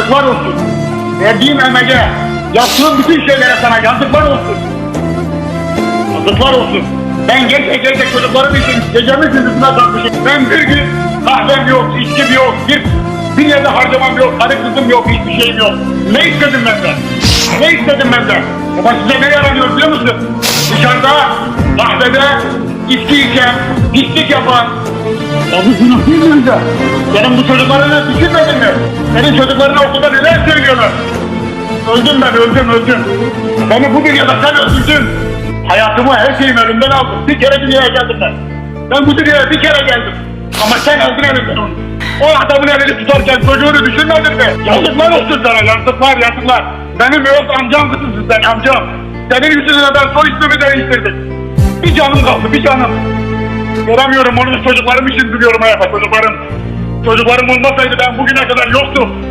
Yazıklar olsun. Verdiğim emeğe, yaptığım bütün şeylere sana yazıklar olsun. Yazıklar olsun. Ben gece gece çocuklarım için gecemi gündüzüme takmışım. Ben bir gün kahvem yok, içkim yok, bir, bir yerde harcamam yok, karı kızım yok, hiçbir şeyim yok. Ne istedim benden? Ne istedim benden? Ama size ne yaranıyor biliyor musun? Dışarıda, kahvede, içki içen, pislik yapan, ya bu günah değil mi bu çocuklarını düşünmedin mi? Senin çocuklarına okulda neler söylüyorlar? Öldüm ben, öldüm, öldüm. Beni bu dünyada sen öldürdün. Hayatımı, her şeyimi elimden aldın. Bir kere dünyaya geldim ben. Ben bu dünyaya bir kere geldim. Ama sen aldın elimden onu. O adamın elini tutarken çocuğunu düşünmedin mi? Yazıklar olsun sana, yazıklar, yazıklar. Benim yok amcam kızısın sen, amcam. Senin yüzünden ben soy ismimi değiştirdim. Bir canım kaldı, bir canım. Göremiyorum onu çocuklarım için biliyorum hayata çocuklarım. Çocuklarım olmasaydı ben bugüne kadar yoktum.